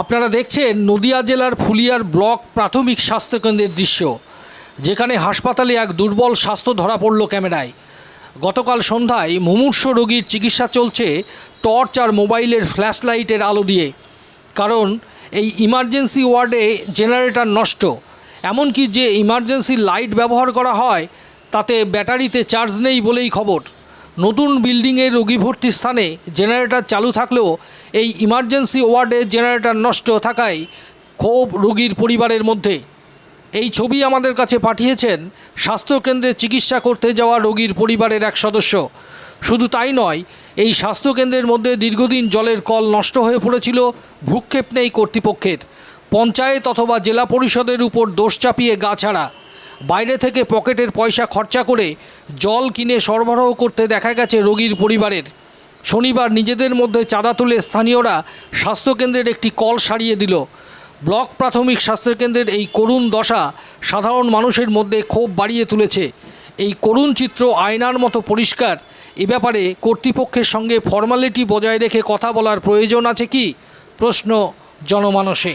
আপনারা দেখছেন নদিয়া জেলার ফুলিয়ার ব্লক প্রাথমিক স্বাস্থ্যকেন্দ্রের দৃশ্য, যেখানে হাসপাতালে এক দুর্বল স্বাস্থ্য ধরা পড়ল ক্যামেরায়। গতকাল সন্ধ্যায় মুমূর্ষ রোগীর চিকিৎসা চলছে টর্চ আর মোবাইলের ফ্ল্যাশ লাইটের আলো দিয়ে। কারণ এই ইমার্জেন্সি ওয়ার্ডে জেনারেটর নষ্ট, এমনকি যে ইমার্জেন্সি লাইট ব্যবহার করা হয়, তাতে ব্যাটারিতে চার্জ নেই বলেই খবর। নতুন বিল্ডিংয়ে রোগী ভর্তি স্থানে জেনারেটর চালু থাকলেও এই ইমার্জেন্সি ওয়ার্ডে জেনারেটর নষ্ট থাকায় ক্ষোভ রোগীর পরিবারের মধ্যে। এই ছবি আমাদের কাছে পাঠিয়েছেন স্বাস্থ্যকেন্দ্রে চিকিৎসা করতে যাওয়া রোগীর পরিবারের এক সদস্য। শুধু তাই নয়, এই স্বাস্থ্যকেন্দ্রের মধ্যে দীর্ঘদিন জলের কল নষ্ট হয়ে পড়েছিল ভ্রুক্ষেপ নেই কর্তৃপক্ষের। পঞ্চায়েত অথবা জেলা পরিষদের উপর দোষ চাপিয়ে গা ছাড়া। বাইরে থেকে পকেটের পয়সা খরচা করে জল কিনে সরবরাহ করতে দেখা গেছে রোগীর পরিবারের। শনিবার নিজেদের মধ্যে চাঁদা তুলে স্থানীয়রা স্বাস্থ্যকেন্দ্রের একটি কল সারিয়ে দিল। ব্লক প্রাথমিক স্বাস্থ্যকেন্দ্রের এই করুণ দশা সাধারণ মানুষের মধ্যে ক্ষোভ বাড়িয়ে তুলেছে। এই করুণ চিত্র আয়নার মতো পরিষ্কার। এ ব্যাপারে কর্তৃপক্ষের সঙ্গে ফর্মালিটি বজায় রেখে কথা বলার প্রয়োজন আছে কি? প্রশ্ন জনমানসে।